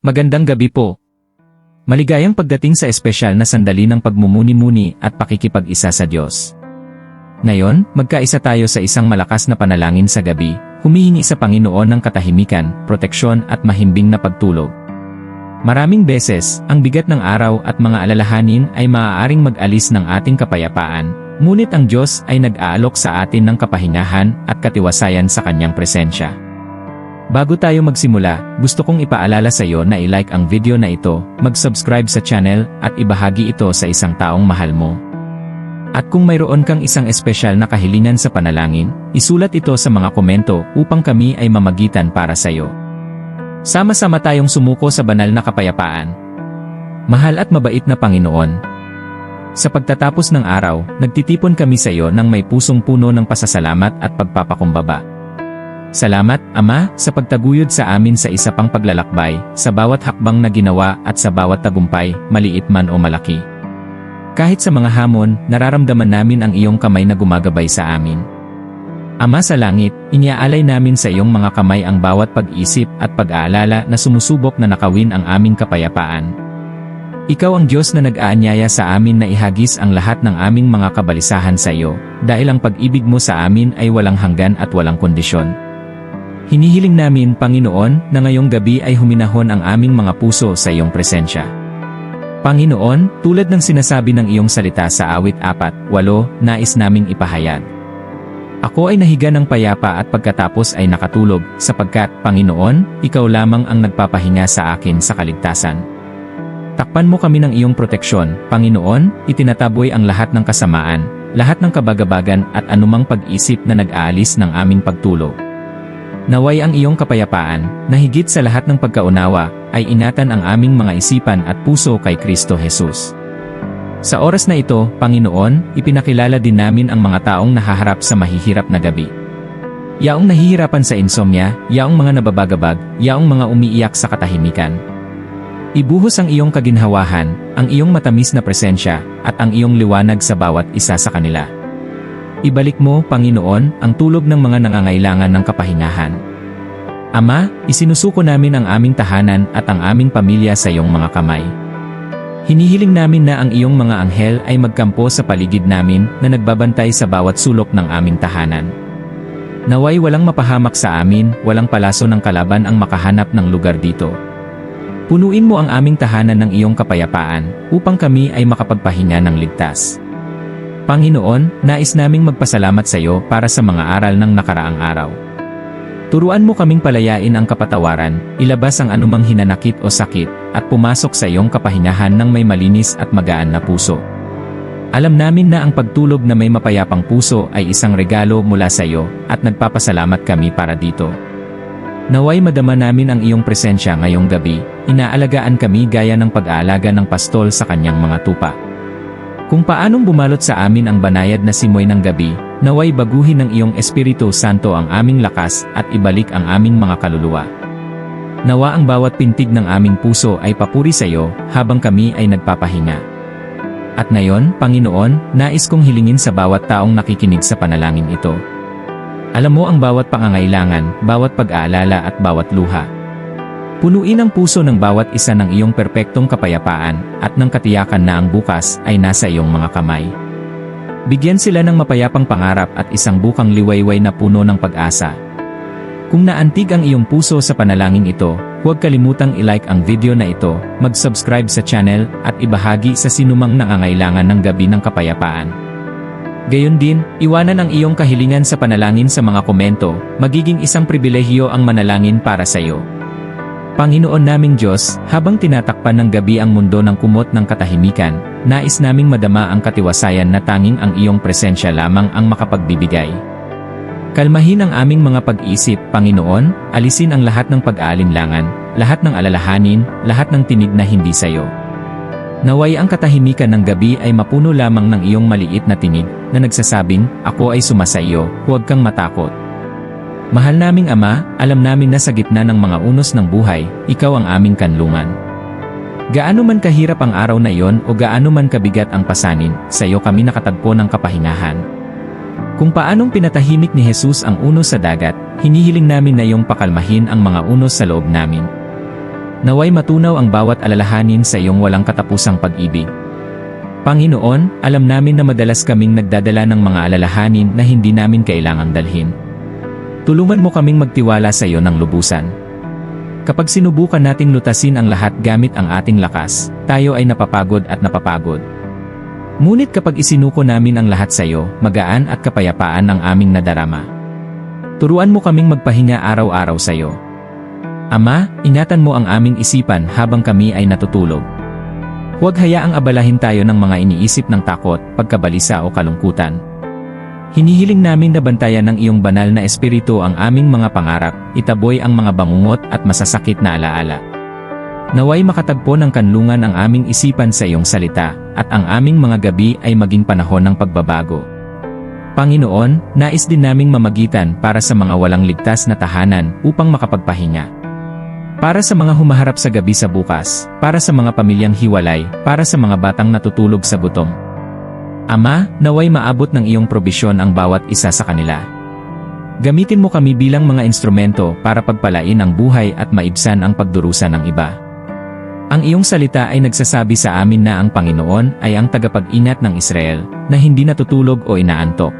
Magandang gabi po. Maligayang pagdating sa espesyal na sandali ng pagmumuni-muni at pakikipag-isa sa Diyos. Ngayon, magkaisa tayo sa isang malakas na panalangin sa gabi, humihingi sa Panginoon ng katahimikan, proteksyon at mahimbing na pagtulog. Maraming beses, ang bigat ng araw at mga alalahanin ay maaaring mag-alis ng ating kapayapaan, ngunit ang Diyos ay nag-aalok sa atin ng kapahingahan at katiwasayan sa Kanyang presensya. Bago tayo magsimula, gusto kong ipaalala sa iyo na i-like ang video na ito, mag-subscribe sa channel, at ibahagi ito sa isang taong mahal mo. At kung mayroon kang isang espesyal na kahilingan sa panalangin, isulat ito sa mga komento upang kami ay mamagitan para sa iyo. Sama-sama tayong sumuko sa banal na kapayapaan. Mahal at mabait na Panginoon. Sa pagtatapos ng araw, nagtitipon kami sa iyo ng may pusong puno ng pasasalamat at pagpapakumbaba. Salamat, Ama, sa pagtaguyod sa amin sa isa pang paglalakbay, sa bawat hakbang na ginawa at sa bawat tagumpay, maliit man o malaki. Kahit sa mga hamon, nararamdaman namin ang iyong kamay na gumagabay sa amin. Ama sa langit, iniaalay namin sa iyong mga kamay ang bawat pag-isip at pag-aalala na sumusubok na nakawin ang aming kapayapaan. Ikaw ang Diyos na nag-aanyaya sa amin na ihagis ang lahat ng aming mga kabalisahan sa iyo, dahil ang pag-ibig mo sa amin ay walang hanggan at walang kondisyon. Hinihiling namin, Panginoon, na ngayong gabi ay huminahon ang aming mga puso sa iyong presensya. Panginoon, tulad ng sinasabi ng iyong salita sa awit 4, 8, nais naming ipahayag. Ako ay nahiga ng payapa at pagkatapos ay nakatulog, sapagkat, Panginoon, ikaw lamang ang nagpapahinga sa akin sa kaligtasan. Takpan mo kami ng iyong proteksyon, Panginoon, itinataboy ang lahat ng kasamaan, lahat ng kabagabagan at anumang pag-isip na nag-aalis ng aming pagtulog. Naway ang iyong kapayapaan, na higit sa lahat ng pagkaunawa, ay inatan ang aming mga isipan at puso kay Kristo Jesus. Sa oras na ito, Panginoon, ipinakilala din namin ang mga taong nahaharap sa mahihirap na gabi. Yaong nahihirapan sa insomnia, yaong mga nababagabag, yaong mga umiiyak sa katahimikan. Ibuhos ang iyong kaginhawahan, ang iyong matamis na presensya, at ang iyong liwanag sa bawat isa sa kanila. Ibalik mo, Panginoon, ang tulog ng mga nangangailangan ng kapahingahan. Ama, isinusuko namin ang aming tahanan at ang aming pamilya sa iyong mga kamay. Hinihiling namin na ang iyong mga anghel ay magkampo sa paligid namin na nagbabantay sa bawat sulok ng aming tahanan. Naway walang mapahamak sa amin, walang palaso ng kalaban ang makahanap ng lugar dito. Punuin mo ang aming tahanan ng iyong kapayapaan upang kami ay makapagpahinga ng ligtas. Panginoon, nais naming magpasalamat sa iyo para sa mga aral ng nakaraang araw. Turuan mo kaming palayain ang kapatawaran, ilabas ang anumang hinanakit o sakit, at pumasok sa iyong kapahingahan ng may malinis at magaan na puso. Alam namin na ang pagtulog na may mapayapang puso ay isang regalo mula sa iyo, at nagpapasalamat kami para dito. Naway madama namin ang iyong presensya ngayong gabi, inaalagaan kami gaya ng pag-aalaga ng pastol sa kanyang mga tupa. Kung paanong bumalot sa amin ang banayad na simoy ng gabi, naway baguhin ng iyong Espiritu Santo ang aming lakas at ibalik ang aming mga kaluluwa. Nawa ang bawat pintig ng aming puso ay papuri sa iyo habang kami ay nagpapahinga. At ngayon, Panginoon, nais kong hilingin sa bawat taong nakikinig sa panalangin ito. Alam mo ang bawat pangangailangan, bawat pag-aalala at bawat luha. Punuin ang puso ng bawat isa ng iyong perpektong kapayapaan at ng katiyakan na ang bukas ay nasa iyong mga kamay. Bigyan sila ng mapayapang pangarap at isang bukang liwayway na puno ng pag-asa. Kung naantig ang iyong puso sa panalangin ito, huwag kalimutang i-like ang video na ito, mag-subscribe sa channel, at ibahagi sa sinumang nangangailangan ng gabi ng kapayapaan. Gayon din, iwanan ang iyong kahilingan sa panalangin sa mga komento, magiging isang pribilehiyo ang manalangin para sa iyo. Panginoon naming Diyos, habang tinatakpan ng gabi ang mundo ng kumot ng katahimikan, nais naming madama ang katiwasayan na tanging ang iyong presensya lamang ang makapagbibigay. Kalmahin ang aming mga pag-isip, Panginoon, alisin ang lahat ng pag-aalinlangan, lahat ng alalahanin, lahat ng tinig na hindi sa iyo. Naway ang katahimikan ng gabi ay mapuno lamang ng iyong maliit na tinig na nagsasabing, Ako ay sumasa iyo, huwag kang matakot. Mahal naming Ama, alam namin na sa gitna ng mga unos ng buhay, ikaw ang aming kanlungan. Gaano man kahirap ang araw na iyon o gaano man kabigat ang pasanin, sa iyo kami nakatagpo ng kapahingahan. Kung paanong pinatahimik ni Jesus ang unos sa dagat, hinihiling namin na iyong pakalmahin ang mga unos sa loob namin. Naway matunaw ang bawat alalahanin sa iyong walang katapusang pag-ibig. Panginoon, alam namin na madalas kaming nagdadala ng mga alalahanin na hindi namin kailangang dalhin. Tulungan mo kaming magtiwala sa iyo ng lubusan. Kapag sinubukan nating lutasin ang lahat gamit ang ating lakas, tayo ay napapagod at napapagod. Ngunit kapag isinuko namin ang lahat sa iyo, magaan at kapayapaan ang aming nadarama. Turuan mo kaming magpahinga araw-araw sa iyo. Ama, ingatan mo ang aming isipan habang kami ay natutulog. Huwag hayaang abalahin tayo ng mga iniisip ng takot, pagkabalisa o kalungkutan. Hinihiling namin na bantayan ng iyong banal na espiritu ang aming mga pangarap, itaboy ang mga bangungot at masasakit na alaala. Naway makatagpo ng kanlungan ang aming isipan sa iyong salita, at ang aming mga gabi ay maging panahon ng pagbabago. Panginoon, nais din naming mamagitan para sa mga walang ligtas na tahanan upang makapagpahinga. Para sa mga humaharap sa gabi sa bukas, para sa mga pamilyang hiwalay, para sa mga batang natutulog sa gutom. Ama, naway maabot ng iyong probisyon ang bawat isa sa kanila. Gamitin mo kami bilang mga instrumento para pagpalain ang buhay at maibsan ang pagdurusa ng iba. Ang iyong salita ay nagsasabi sa amin na ang Panginoon ay ang tagapag-ingat ng Israel, na hindi natutulog o inaantok.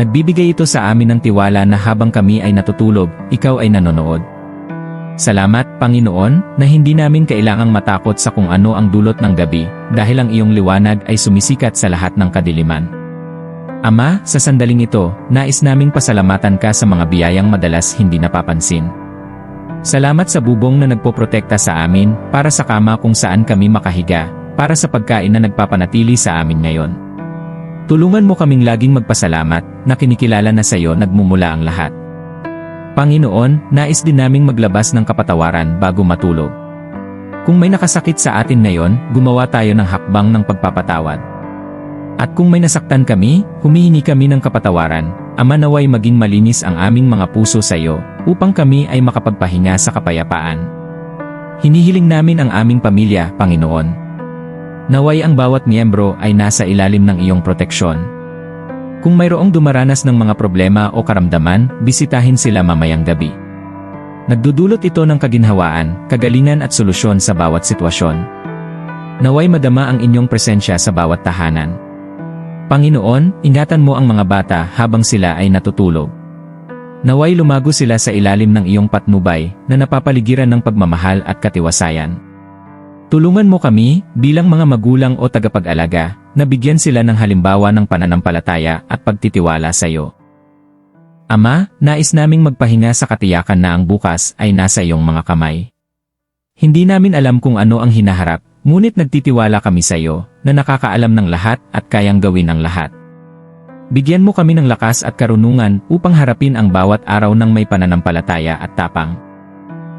Nagbibigay ito sa amin ng tiwala na habang kami ay natutulog, ikaw ay nanonood. Salamat, Panginoon, na hindi namin kailangang matakot sa kung ano ang dulot ng gabi, dahil ang iyong liwanag ay sumisikat sa lahat ng kadiliman. Ama, sa sandaling ito, nais naming pasalamatan ka sa mga biyayang madalas hindi napapansin. Salamat sa bubong na nagpoprotekta sa amin, para sa kama kung saan kami makahiga, para sa pagkain na nagpapanatili sa amin ngayon. Tulungan mo kaming laging magpasalamat, na kinikilala na sa iyo nagmumula ang lahat. Panginoon, nais din naming maglabas ng kapatawaran bago matulog. Kung may nakasakit sa atin ngayon, gumawa tayo ng hakbang ng pagpapatawad. At kung may nasaktan kami, humihingi kami ng kapatawaran, Ama naway maging malinis ang aming mga puso sa iyo, upang kami ay makapagpahinga sa kapayapaan. Hinihiling namin ang aming pamilya, Panginoon. Naway ang bawat miyembro ay nasa ilalim ng iyong proteksyon. Kung mayroong dumaranas ng mga problema o karamdaman, bisitahin sila mamayang gabi. Nagdudulot ito ng kaginhawaan, kagalingan at solusyon sa bawat sitwasyon. Naway madama ang inyong presensya sa bawat tahanan. Panginoon, ingatan mo ang mga bata habang sila ay natutulog. Naway lumago sila sa ilalim ng iyong patnubay na napapaligiran ng pagmamahal at katiwasayan. Tulungan mo kami, bilang mga magulang o tagapag-alaga, na bigyan sila ng halimbawa ng pananampalataya at pagtitiwala sa iyo. Ama, nais naming magpahinga sa katiyakan na ang bukas ay nasa iyong mga kamay. Hindi namin alam kung ano ang hinaharap, ngunit nagtitiwala kami sa iyo, na nakakaalam ng lahat at kayang gawin ang lahat. Bigyan mo kami ng lakas at karunungan upang harapin ang bawat araw ng may pananampalataya at tapang.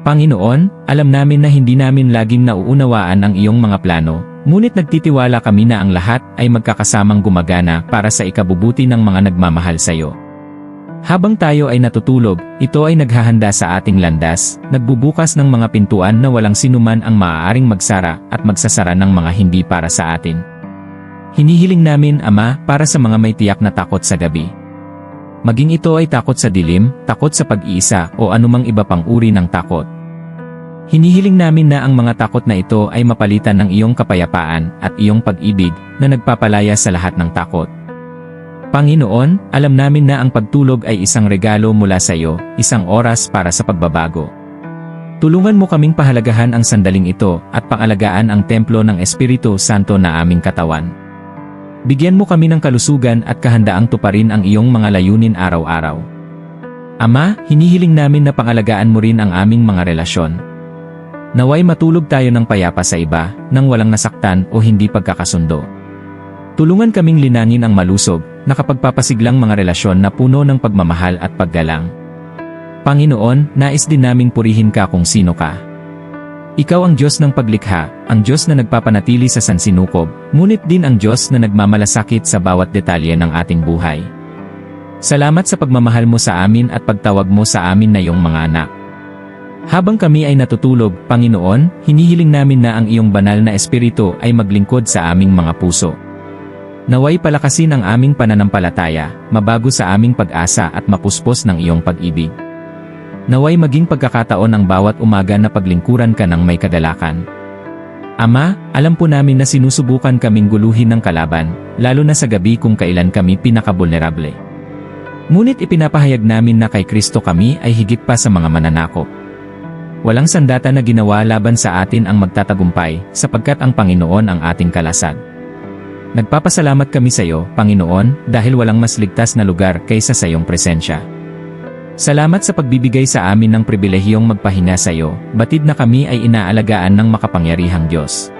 Panginoon, alam namin na hindi namin laging nauunawaan ang iyong mga plano, ngunit nagtitiwala kami na ang lahat ay magkakasamang gumagana para sa ikabubuti ng mga nagmamahal sa iyo. Habang tayo ay natutulog, ito ay naghahanda sa ating landas, nagbubukas ng mga pintuan na walang sinuman ang maaaring magsara at magsasara ng mga hindi para sa atin. Hinihiling namin, Ama, para sa mga may tiyak na takot sa gabi. Maging ito ay takot sa dilim, takot sa pag-iisa o anumang iba pang uri ng takot. Hinihiling namin na ang mga takot na ito ay mapalitan ng iyong kapayapaan at iyong pag-ibig na nagpapalaya sa lahat ng takot. Panginoon, alam namin na ang pagtulog ay isang regalo mula sa iyo, isang oras para sa pagbabago. Tulungan mo kaming pahalagahan ang sandaling ito at pangalagaan ang templo ng Espiritu Santo na aming katawan. Bigyan mo kami ng kalusugan at kahandaang tuparin ang iyong mga layunin araw-araw. Ama, hinihiling namin na pangalagaan mo rin ang aming mga relasyon. Naway matulog tayo ng payapa sa iba, nang walang nasaktan o hindi pagkakasundo. Tulungan kaming linangin ang malusog, nakapagpapasiglang mga relasyon na puno ng pagmamahal at paggalang. Panginoon, nais din naming purihin ka kung sino ka. Ikaw ang Diyos ng paglikha, ang Diyos na nagpapanatili sa sansinukob, ngunit din ang Diyos na nagmamalasakit sa bawat detalye ng ating buhay. Salamat sa pagmamahal mo sa amin at pagtawag mo sa amin na iyong mga anak. Habang kami ay natutulog, Panginoon, hinihiling namin na ang iyong banal na espiritu ay maglingkod sa aming mga puso. Naway palakasin ang aming pananampalataya, mabago sa aming pag-asa at mapuspos ng iyong pag-ibig. Naway maging pagkakataon ang bawat umaga na paglingkuran ka ng may kadalakan. Ama, alam po namin na sinusubukan kaming guluhin ng kalaban, lalo na sa gabi kung kailan kami pinakabulnerable. Ngunit ipinapahayag namin na kay Kristo kami ay higit pa sa mga mananakop. Walang sandata na ginawa laban sa atin ang magtatagumpay, sapagkat ang Panginoon ang ating kalasag. Nagpapasalamat kami sa iyo, Panginoon, dahil walang mas ligtas na lugar kaysa sa iyong presensya. Salamat sa pagbibigay sa amin ng pribilehiyong magpahinga sa iyo, batid na kami ay inaalagaan ng makapangyarihang Diyos.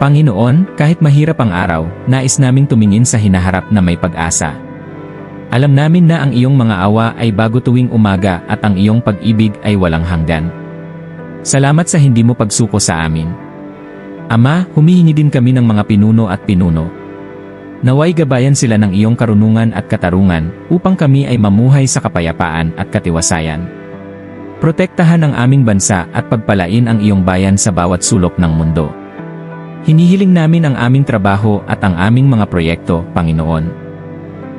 Panginoon, kahit mahirap ang araw, nais naming tumingin sa hinaharap na may pag-asa. Alam namin na ang iyong mga awa ay bago tuwing umaga at ang iyong pag-ibig ay walang hanggan. Salamat sa hindi mo pagsuko sa amin. Ama, humihingi din kami ng mga pinuno at pinuno. Naway gabayan sila ng iyong karunungan at katarungan upang kami ay mamuhay sa kapayapaan at katiwasayan. Protektahan ang aming bansa at pagpalain ang iyong bayan sa bawat sulok ng mundo. Hinihiling namin ang aming trabaho at ang aming mga proyekto, Panginoon.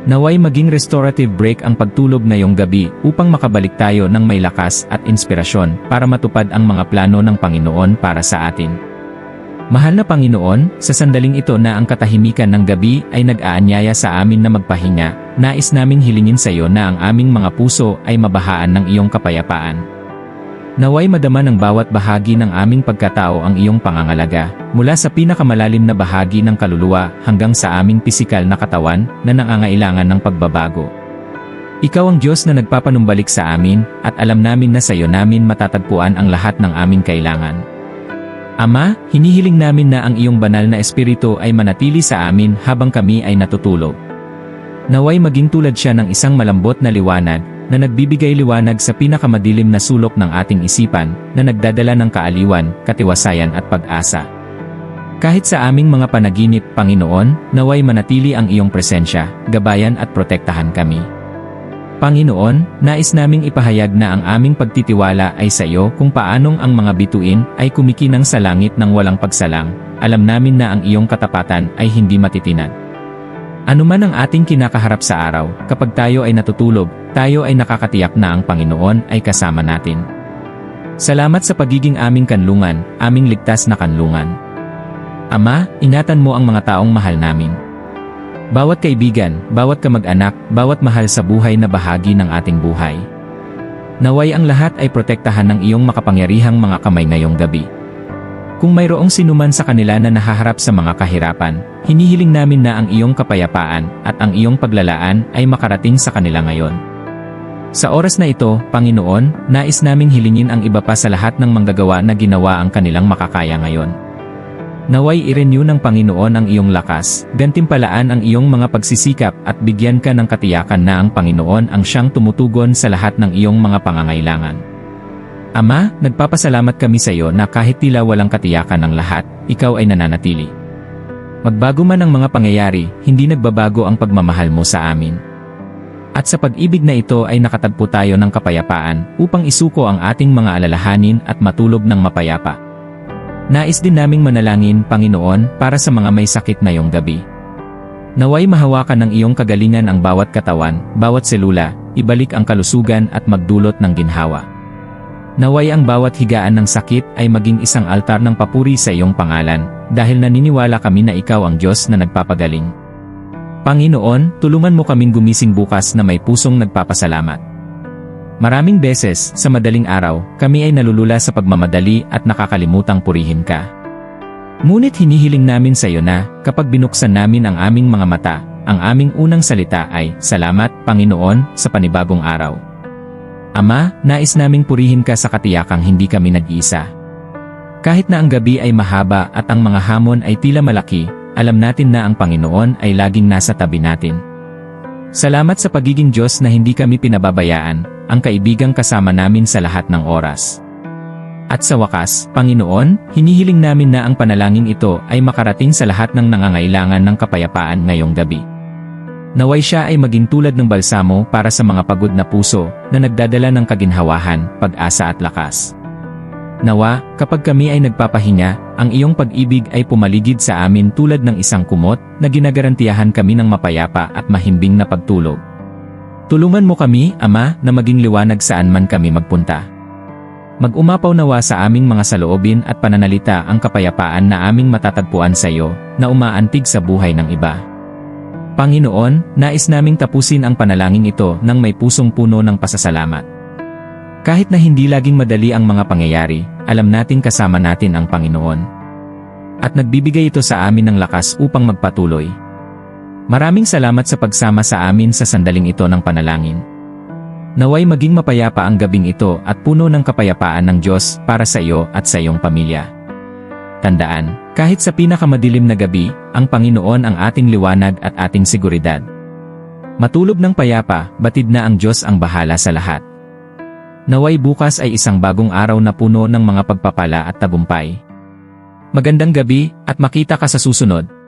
Naway maging restorative break ang pagtulog ngayong gabi upang makabalik tayo ng may lakas at inspirasyon para matupad ang mga plano ng Panginoon para sa atin. Mahal na Panginoon, sa sandaling ito na ang katahimikan ng gabi ay nag-aanyaya sa amin na magpahinga, nais naming hilingin sa iyo na ang aming mga puso ay mabahaan ng iyong kapayapaan. Naway madama ng bawat bahagi ng aming pagkatao ang iyong pangangalaga, mula sa pinakamalalim na bahagi ng kaluluwa hanggang sa aming pisikal na katawan na nangangailangan ng pagbabago. Ikaw ang Diyos na nagpapanumbalik sa amin at alam namin na sa iyo namin matatagpuan ang lahat ng aming kailangan. Ama, hinihiling namin na ang iyong banal na espiritu ay manatili sa amin habang kami ay natutulog. Naway maging tulad siya ng isang malambot na liwanag na nagbibigay liwanag sa pinakamadilim na sulok ng ating isipan na nagdadala ng kaaliwan, katiwasayan at pag-asa. Kahit sa aming mga panaginip, Panginoon, naway manatili ang iyong presensya, gabayan at protektahan kami. Panginoon, nais naming ipahayag na ang aming pagtitiwala ay sa iyo kung paanong ang mga bituin ay kumikinang sa langit ng walang pagsalang, alam namin na ang iyong katapatan ay hindi matitinag. Ano man ang ating kinakaharap sa araw, kapag tayo ay natutulog, tayo ay nakakatiyak na ang Panginoon ay kasama natin. Salamat sa pagiging aming kanlungan, aming ligtas na kanlungan. Ama, ingatan mo ang mga taong mahal namin. Bawat kaibigan, bawat kamag-anak, bawat mahal sa buhay na bahagi ng ating buhay. Naway ang lahat ay protektahan ng iyong makapangyarihang mga kamay ngayong gabi. Kung mayroong sinuman sa kanila na nahaharap sa mga kahirapan, hinihiling namin na ang iyong kapayapaan at ang iyong paglalaan ay makarating sa kanila ngayon. Sa oras na ito, Panginoon, nais naming hilingin ang iba pa sa lahat ng manggagawa na ginawa ang kanilang makakaya ngayon. Naway i-renew ng Panginoon ang iyong lakas, gantimpalaan ang iyong mga pagsisikap at bigyan ka ng katiyakan na ang Panginoon ang siyang tumutugon sa lahat ng iyong mga pangangailangan. Ama, nagpapasalamat kami sa iyo na kahit tila walang katiyakan ng lahat, ikaw ay nananatili. Magbago man ang mga pangyayari, hindi nagbabago ang pagmamahal mo sa amin. At sa pag-ibig na ito ay nakatagpo tayo ng kapayapaan upang isuko ang ating mga alalahanin at matulog ng mapayapa. Nais din naming manalangin, Panginoon, para sa mga may sakit na iyong gabi. Naway mahawakan ng iyong kagalingan ang bawat katawan, bawat selula, ibalik ang kalusugan at magdulot ng ginhawa. Naway ang bawat higaan ng sakit ay maging isang altar ng papuri sa iyong pangalan, dahil naniniwala kami na ikaw ang Diyos na nagpapagaling. Panginoon, tulungan mo kaming gumising bukas na may pusong nagpapasalamat. Maraming beses, sa madaling araw, kami ay nalulula sa pagmamadali at nakakalimutang purihin ka. Ngunit hinihiling namin sa iyo na, kapag binuksan namin ang aming mga mata, ang aming unang salita ay, Salamat, Panginoon, sa panibagong araw. Ama, nais naming purihin ka sa katiyakang hindi kami nag-iisa. Kahit na ang gabi ay mahaba at ang mga hamon ay tila malaki, alam natin na ang Panginoon ay laging nasa tabi natin. Salamat sa pagiging Diyos na hindi kami pinababayaan, ang kaibigang kasama namin sa lahat ng oras. At sa wakas, Panginoon, hinihiling namin na ang panalangin ito ay makarating sa lahat ng nangangailangan ng kapayapaan ngayong gabi. Naway siya ay maging tulad ng balsamo para sa mga pagod na puso na nagdadala ng kaginhawahan, pag-asa at lakas. Nawa, kapag kami ay nagpapahinga, ang iyong pag-ibig ay pumaligid sa amin tulad ng isang kumot na ginagarantiyahan kami ng mapayapa at mahimbing na pagtulog. Tulungan mo kami, Ama, na maging liwanag saan man kami magpunta. Mag-umapaw nawa sa aming mga saloobin at pananalita ang kapayapaan na aming matatagpuan sa iyo, na umaantig sa buhay ng iba. Panginoon, nais naming tapusin ang panalangin ito ng may pusong puno ng pasasalamat. Kahit na hindi laging madali ang mga pangyayari, alam nating kasama natin ang Panginoon. At nagbibigay ito sa amin ng lakas upang magpatuloy. Maraming salamat sa pagsama sa amin sa sandaling ito ng panalangin. Naway maging mapayapa ang gabing ito at puno ng kapayapaan ng Diyos para sa iyo at sa iyong pamilya. Tandaan, kahit sa pinakamadilim na gabi, ang Panginoon ang ating liwanag at ating seguridad. Matulog ng payapa, batid na ang Diyos ang bahala sa lahat. Naway bukas ay isang bagong araw na puno ng mga pagpapala at tagumpay. Magandang gabi at makita ka sa susunod.